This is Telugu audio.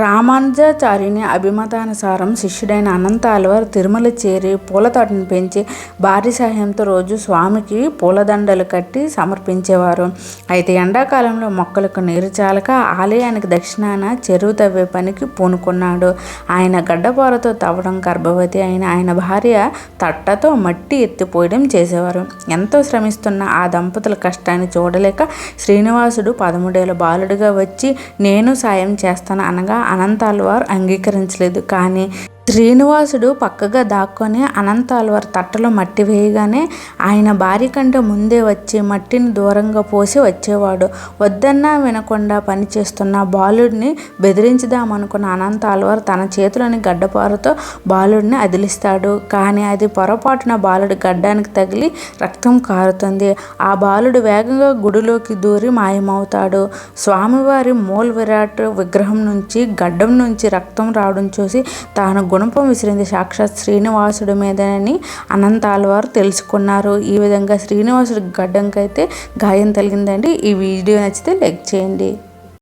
రామానుజాచార్యుని అభిమతానుసారం శిష్యుడైన అనంత అల్వార్ తిరుమల చేరి పూలతోటను పెంచి భారీ సహాయంతో రోజు స్వామికి పూలదండలు కట్టి సమర్పించేవారు. అయితే ఎండాకాలంలో మొక్కలకు నీరు చాలక ఆలయానికి దక్షిణాన చెరువు తవ్వే పనికి పూనుకున్నాడు. ఆయన గడ్డపారతో తవ్వడం గర్భవతి అయిన ఆయన భార్య తట్టతో మట్టి ఎత్తిపోయడం చేసేవారు. ఎంతో శ్రమిస్తున్న ఆ దంపతుల కష్టాన్ని చూడలేక శ్రీనివాసుడు పదమూడేళ్ళ బాలుడిగా వచ్చి నేను సాయం చేస్తాను అనగా అనంతాల్వార్ అంగీకరించలేదు. కానీ శ్రీనివాసుడు పక్కగా దాక్కొని అనంతాల్వార్ తట్టలో మట్టి వేయగానే ఆయన భార్య కంటే ముందే వచ్చి మట్టిని దూరంగా పోసి వచ్చేవాడు. వద్దన్నా వినకుండా పనిచేస్తున్న బాలుడిని బెదిరించుదామనుకున్న అనంతాల్వార్ తన చేతిలోని గడ్డపారతో బాలుడిని అదిలిస్తాడు. కానీ అది పొరపాటున బాలుడి గడ్డానికి తగిలి రక్తం కారుతుంది. ఆ బాలుడు వేగంగా గుడిలోకి దూరి మాయమవుతాడు. స్వామివారి మూల విరాట్ విగ్రహం నుంచి గడ్డం నుంచి రక్తం రావడం చూసి తాను గుణపం విసిరింది. సాక్షాత్ శ్రీనివాసుడి మీదనని అనంతాలవారు తెలుసుకున్నారు. ఈ విధంగా శ్రీనివాసుడి గడ్డంకైతే గాయం తగిలిందండి. ఈ వీడియో నచ్చితే లైక్ చేయండి.